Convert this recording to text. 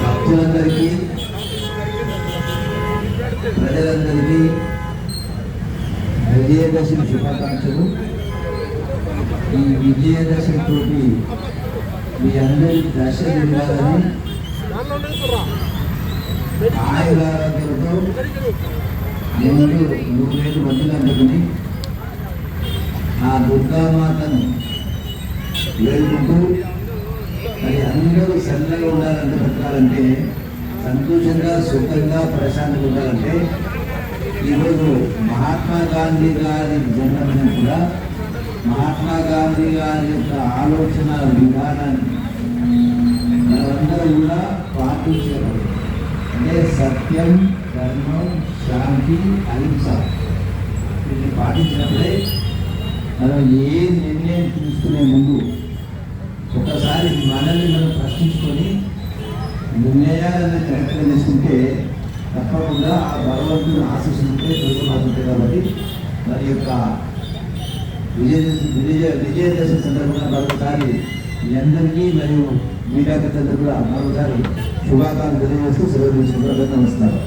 భక్తులందరికీ ప్రజలందరికీ విజయదశమి శుభాకాంక్షలు. ఈ విజయదశమితో మీ అందరి దశ తిరగాలని ఆయురారోగ్యంతో నిండు నూరేళ్ళు మందులు అందుకుని ఆ దుర్గామాతను వేడుకుంటూ మరి అందరూ సన్నగా ఉండాలంటే బ్రతకాలంటే సంతోషంగా సుఖంగా ప్రశాంతంగా ఉండాలంటే ఈరోజు మహాత్మా గాంధీ గారి జన్మదినం కూడా మహాత్మా గాంధీ గారి యొక్క ఆలోచన విధానాన్ని మనమందరూ కూడా పాటించగలరు అంటే సత్యం ధర్మం శాంతి అహింస వీటిని పాటించినప్పుడే మనం ఏ నిర్ణయం తీసుకునే ముందు ఒకసారి మనల్ని మనం ప్రశ్నించుకొని నిర్ణయాలను కరెక్ట్గా తీసుకుంటే తప్పకుండా ఆ భగవంతుని ఆశిస్తుంటే దొరకబోతుంటాయి కాబట్టి మరి యొక్క విజయ విజయ విజయదశమి సందర్భంగా మరొకసారి మీ అందరికీ మరియు మీడియా కూడా మరొకసారి శుభాకాంక్షలు తెలియజేస్తూ సెలవు తీసుకుంటారు నమస్కారం